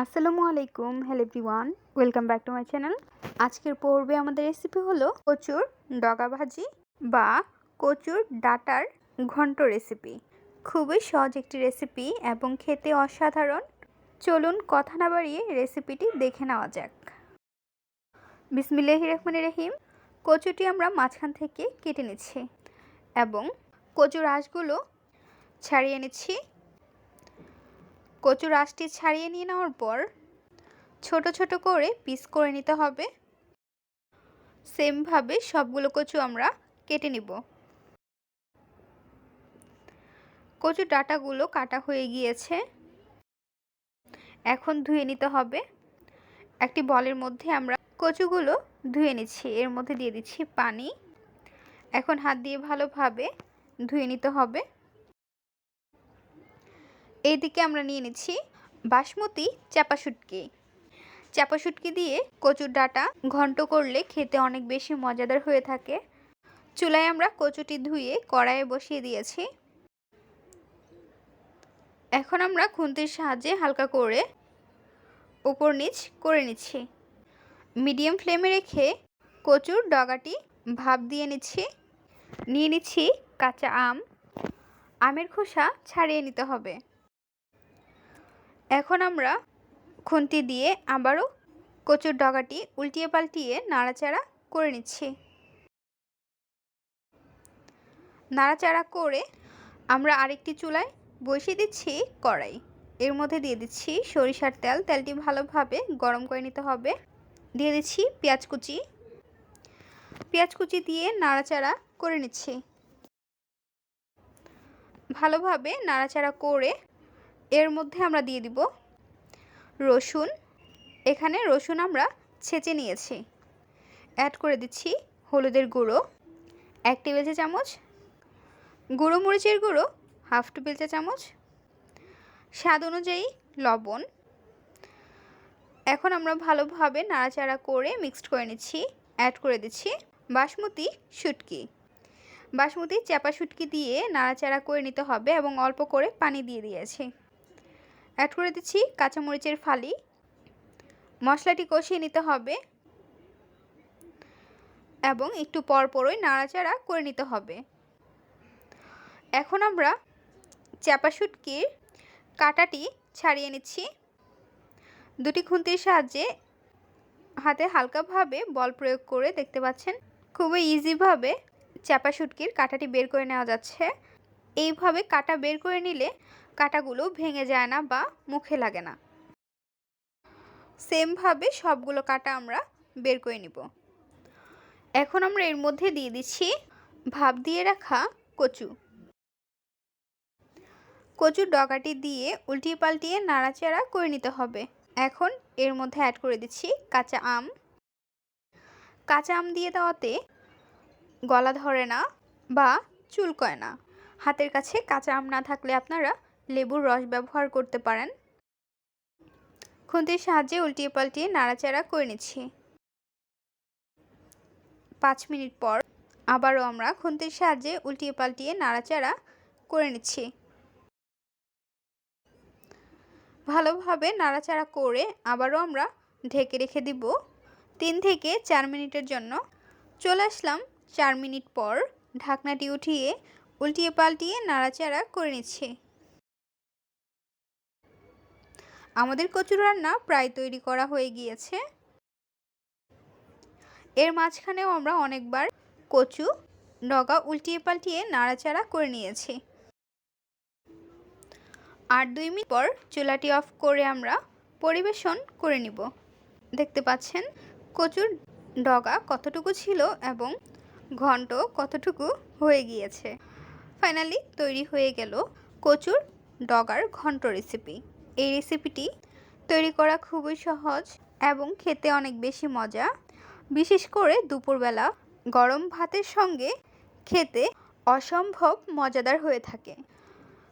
আসসালামু আলাইকুম hello everyone welcome back to my channel আজকের পর্বে আমাদের রেসিপি হলো কচুর ডগা ভাজি বা কচুর ডাটার ঘন্ট রেসিপি খুবই সহজ একটি রেসিপি এবং খেতে অসাধারণ। চলুন কথা না বাড়িয়ে রেসিপিটি দেখে নেওয়া যাক। বিসমিল্লাহি রহমান রহিম, কচুটি আমরা মাঝখান থেকে কেটে নিচ্ছি এবং কচুর আঁশগুলো ছাড়িয়ে নিচ্ছি। কচুর আঁশটি ছাড়িয়ে নিয়ে নেওয়ার পর ছোট ছোট করে পিস করে নিতে হবে। সেমভাবে সবগুলো কচু আমরা কেটে নিব। কচুর ডাটাগুলো কাটা হয়ে গিয়েছে। এখন ধুয়ে নিতে হবে। একটি বলের মধ্যে আমরা কচুগুলো ধুয়ে নিচ্ছি। এর মধ্যে দিয়ে দিচ্ছি পানি। এখন হাত দিয়ে ভালোভাবে ধুয়ে নিতে হবে। এইদিকে আমরা নিয়ে নিচ্ছি বাসমতি চাপা শুটকি। চাপা শুটকি দিয়ে কচুর ডাটা ঘন্ট করলে খেতে অনেক বেশি মজাদার হয়ে থাকে। চুলায় আমরা কচুটি ধুয়ে কড়াইয়ে বসিয়ে দিয়েছি। এখন আমরা খুন্তির সাহায্যে হালকা করে উপর নিচ করে নিচ্ছি। মিডিয়াম ফ্লেমে রেখে কচুর ডগাটি ভাপ দিয়ে নিচ্ছি। নিয়ে নিচ্ছি কাঁচা আম। আমের খোসা ছাড়িয়ে নিতে হবে। এখন আমরা খুন্তি দিয়ে আবারও কচুর ডগাটি উল্টিয়ে পাল্টিয়ে নাড়াচাড়া করে নিচ্ছি। নাড়াচাড়া করে আমরা আরেকটি চুলায় বসিয়ে দিচ্ছি কড়াই। এর মধ্যে দিয়ে দিচ্ছি সরিষার তেল। তেলটি ভালোভাবে গরম করে নিতে হবে। দিয়ে দিচ্ছি পেঁয়াজ কুচি। পেঁয়াজ কুচি দিয়ে নাড়াচাড়া করে নিচ্ছি। ভালোভাবে নাড়াচাড়া করে এর মধ্যে আমরা দিয়ে দিব রসুন। এখানে রসুন আমরা ছেঁচে নিয়েছি। অ্যাড করে দিচ্ছি হলুদের গুঁড়ো। এক টেবিল চা চামচ গুঁড়ো মরিচের গুঁড়ো, হাফ টেবিল চা চামচ। স্বাদ অনুযায়ী লবণ। এখন আমরা ভালোভাবে নাড়াচাড়া করে মিক্সড করে নিচ্ছি। অ্যাড করে দিচ্ছি বাসমতি শুটকি। বাসমতি চাপা শুটকি দিয়ে নাড়াচাড়া করে নিতে হবে এবং অল্প করে পানি দিয়ে দিয়েছি। অ্যাড করে দিচ্ছি কাঁচামরিচের ফালি। মশলাটি কষিয়ে নিতে হবে। এবং একটু পর পরই নাড়াচাড়া করে নিতে হবে। এখন আমরা চাপা শুটকির কাটাটি ছাড়িয়ে নিচ্ছি। দুটি খুন্তির সাহায্যে হাতে হালকাভাবে বল প্রয়োগ করে দেখতে পাচ্ছেন, খুবই ইজিভাবে চাপা শুটকির কাটাটি বের করে নেওয়া যাচ্ছে। এইভাবে কাটা বের করে নিলে কাটাগুলো ভেঙে যায় না বা মুখে লাগে না। সেমভাবে সবগুলো কাটা আমরা বের করে নিব। এখন আমরা এর মধ্যে দিয়ে দিচ্ছি ভাপ দিয়ে রাখা কচু। কচুর ডগাটি দিয়ে উল্টিয়ে পাল্টিয়ে নাড়াচাড়া করে নিতে হবে। এখন এর মধ্যে অ্যাড করে দিচ্ছি কাঁচা আম। কাঁচা আম দিয়ে দেওয়াতে গলা ধরে না বা চুলকয় না। হাতের কাছে কাঁচা আম না থাকলে আপনারা লেবুর রস ব্যবহার করতে পারেন। খুন্তির সাহায্যে উল্টিয়ে পাল্টিয়ে নাড়াচাড়া করে নিচ্ছি। পাঁচ মিনিট পর আবারও আমরা খুন্তির সাহায্যে উল্টিয়ে পাল্টিয়ে নাড়াচাড়া করে নিচ্ছি। ভালোভাবে নাড়াচাড়া করে আবারও আমরা ঢেকে রেখে দিব। তিন থেকে চার মিনিটের জন্য চলে আসলাম। চার মিনিট পর ঢাকনাটি উঠিয়ে উল্টিয়ে পাল্টিয়ে নাড়াচাড়া করে নিচ্ছি। আমাদের কচুর রান্না প্রায় তৈরি করা হয়ে গিয়েছে। এর মাঝখানেও আমরা অনেকবার কচু ডগা উল্টিয়ে পাল্টিয়ে নাড়াচাড়া করে নিয়েছি। আর দুই মিনিট পর চুলাটি অফ করে আমরা পরিবেশন করে নিব। দেখতে পাচ্ছেন কচুর ডগা কতটুকু ছিল এবং ঘন্ট কতটুকু হয়ে গিয়েছে। ফাইনালি তৈরি হয়ে গেল কচুর ডগার ঘন্ট রেসিপি। এই রেসিপিটি তৈরি করা খুবই সহজ এবং খেতে অনেক বেশি মজা। বিশেষ করে দুপুরবেলা গরম ভাতের সঙ্গে খেতে অসম্ভব মজাদার হয়ে থাকে।